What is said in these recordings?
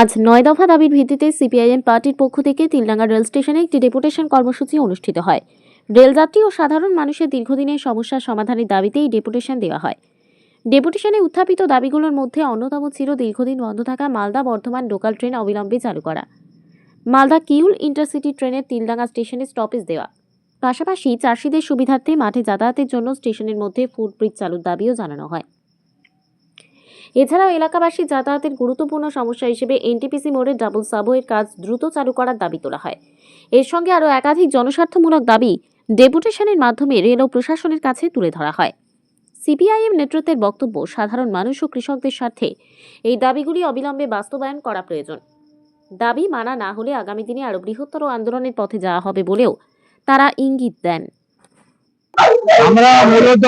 আজ নয় দফা দাবির ভিত্তিতে সিপিআইএম পার্টির পক্ষ থেকে তিলডাঙ্গা রেল স্টেশনে একটি ডেপুটেশন কর্মসূচি অনুষ্ঠিত হয়। রেলযাত্রী ও সাধারণ মানুষের দীর্ঘদিনের সমস্যার সমাধানের দাবিতে এই ডেপুটেশন দেওয়া হয়। ডেপুটেশনে উত্থাপিত দাবিগুলোর মধ্যে অন্যতম ছিল দীর্ঘদিন বন্ধ থাকা মালদা বর্ধমান লোকাল ট্রেন অবিলম্বে চালু করা। মালদা কিউল ইন্টারসিটি ট্রেনের তিলডাঙ্গা স্টেশনে স্টপেজ দেওয়া। পাশাপাশি চাষিদের সুবিধার্থে মাঠে যাতায়াতের জন্য স্টেশনের মধ্যে ফুটব্রিজ চালুর দাবিও জানানো হয়। এছাড়াও এলাকাবাসী যাতায়াতের গুরুত্বপূর্ণ সমস্যা হিসেবে এনটিপিসি মোড়ের ডাবল সাবওয়ের কাজ দ্রুত চালু করার দাবি তোলা হয়। এর সঙ্গে আরও একাধিক জনস্বার্থমূলক দাবি ডেপুটেশনের মাধ্যমে রেল ও প্রশাসনের কাছে তুলে ধরা হয়। সিপিআইএম নেতৃত্বের বক্তব্য, সাধারণ মানুষ ও কৃষকদের স্বার্থে। এই দাবিগুলি অবিলম্বে বাস্তবায়ন করা প্রয়োজন। দাবি মানা না হলে আগামী দিনে আরও বৃহত্তর আন্দোলনের পথে যাওয়া হবে বলেও তারা ইঙ্গিত দেন। আমরা মূলত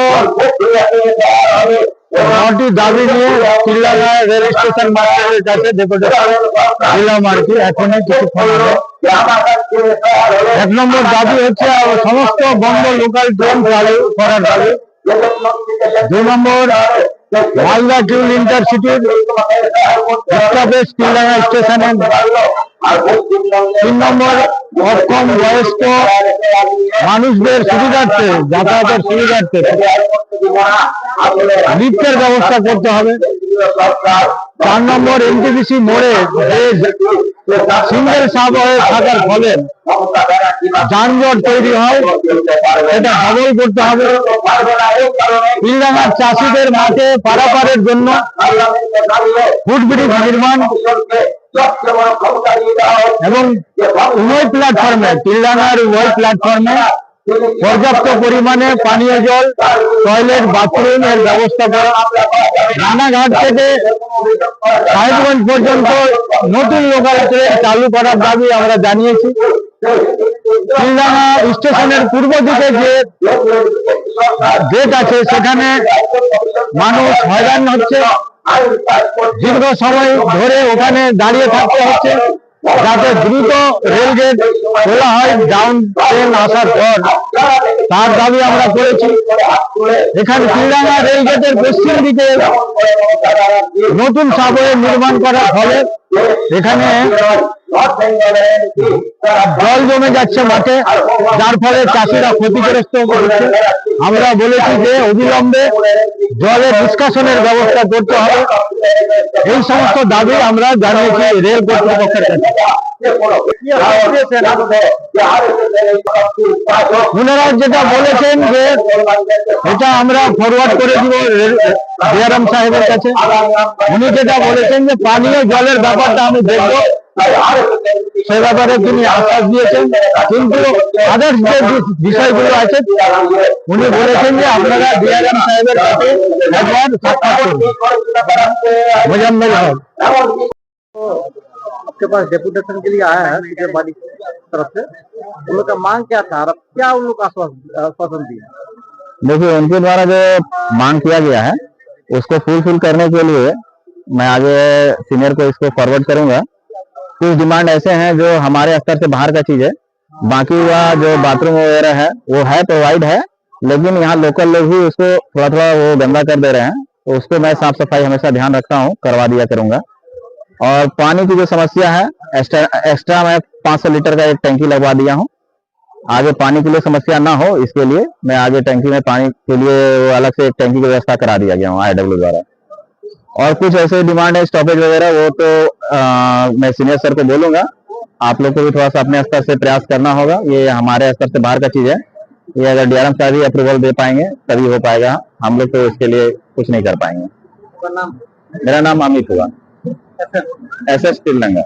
নটি দাবি নিয়ে রেল স্টেশন কাছে ডেপুটেশন। দিলাম আর কি এখনই এক নম্বর দাবি হচ্ছে, সমস্ত বন্ধ লোকাল ট্রেন চালু করার দাবি। দুই নম্বর মালদা কিউল ইন্টারসিটির স্টপেজ চিল্লাগা স্টেশনে তিন নম্বর অক্ষম বয়স্ক মানুষদের সুবিধার্থে যাতায়াতের সুবিধার্থে লিফ্টের ব্যবস্থা করতে হবে। চার নম্বর এনটিপিসি মোড়ে সিঙ্গেল সাব হয়ে থাকার ফলে যানজট তৈরি হয় এটা ডবল করতে হবে। তিলডাঙ্গার চাষিদের মাঠে পারাপারের জন্য ফুটব্রিজ নির্মাণ এবং উভয় প্ল্যাটফর্মে তিলডাঙ্গার উভয় প্ল্যাটফর্মে পর্যাপ্ত পরিমাণে পানীয় জল টয়লেট বাথরুম এর ব্যবস্থা করা। রানাঘাট থেকে সাহেবগঞ্জ পর্যন্ত নতুন লোকাল ট্রেন চালু করার দাবি আমরা জানিয়েছি। স্টেশনের পূর্ব দিকে যে গেট আছে, সেখানে মানুষ হয়রান হচ্ছে। দীর্ঘ সময় ধরে ওখানে দাঁড়িয়ে থাকতে হচ্ছে, যাতে দ্রুত রেল গেট খোলা হয় ডাউন ট্রেন আসার পর। তার দাবি আমরা করেছি। এখানে তিলডাঙ্গা রেল গেটের পশ্চিম দিকে নতুন সাগরের নির্মাণ করার ফলে এখানে জল জমে যাচ্ছে মাঠে, যার ফলে চাষিরা ক্ষতিগ্রস্ত হচ্ছে। আমরা বলেছি যে অবিলম্বে জলের নিষ্কাশনের ব্যবস্থা করতে হবে। এই সমস্ত দাবি আমরা জানিয়েছি রেল কর্তৃপক্ষের কাছে। ওনারা যেটা বলেছেন যে এটা আমরা ফরওয়ার্ড করে দিব ডিআরএম সাহেবের কাছে। উনি যেটা বলেছেন যে পানীয় জলের ব্যাপারটা আমি দেখব। সে ব্যাপারে তিনি আশ্বাস দিয়েছেন কিন্তু আদার্স যে বি- বিষয়গুলো আছে উনি বলেছেন যে আপনারা ডিআরএম সাহেবের কাছে একবার সাক্ষাৎ করুন মোজাম্মেল হক आपके पास डेपुटेशन के लिए आया है सीधे बाड़ी की तरफ से उन लोग का मांग क्या था और अब क्या उन लोग का आश्वासन आश्वासन दिया देखिए उनके द्वारा जो मांग किया गया है उसको फुलफिल करने के लिए मैं आगे सीनियर को इसको फॉरवर्ड करूंगा कुछ डिमांड ऐसे हैं जो हमारे स्तर से बाहर का चीज़ है। बाकी वह जो बाथरूम वगैरह है, वो है प्रोवाइड है, लेकिन यहाँ लोकल लोग ही उसको थोड़ा थोड़ा वो गंदा कर दे रहे हैं। तो उसको मैं साफ़ सफ़ाई हमेशा ध्यान रखता हूँ, करवा दिया करूँगा। और पानी की जो समस्या है एक्स्ट्रा मैं 500 लीटर का एक टैंकी लगवा दिया हूँ। आगे पानी के लिए समस्या ना हो, इसके लिए मैं आगे टैंकी में पानी के लिए अलग से एक टैंकी की व्यवस्था करा दिया गया हूँ आई द्वारा। और कुछ ऐसे डिमांड है स्टॉपेज वगैरह वो तो आ, मैं सीनियर सर को बोलूँगा। आप लोग को भी थोड़ा सा अपने स्तर से प्रयास करना होगा। ये हमारे स्तर से बाहर का चीज़ है। ये अगर डीआरएम साहब ही अप्रूवल दे पाएँगे तभी हो पाएगा। हम लोग तो इसके लिए कुछ नहीं कर पाएँगे। मेरा नाम अमित हुआ। S S तिलंगा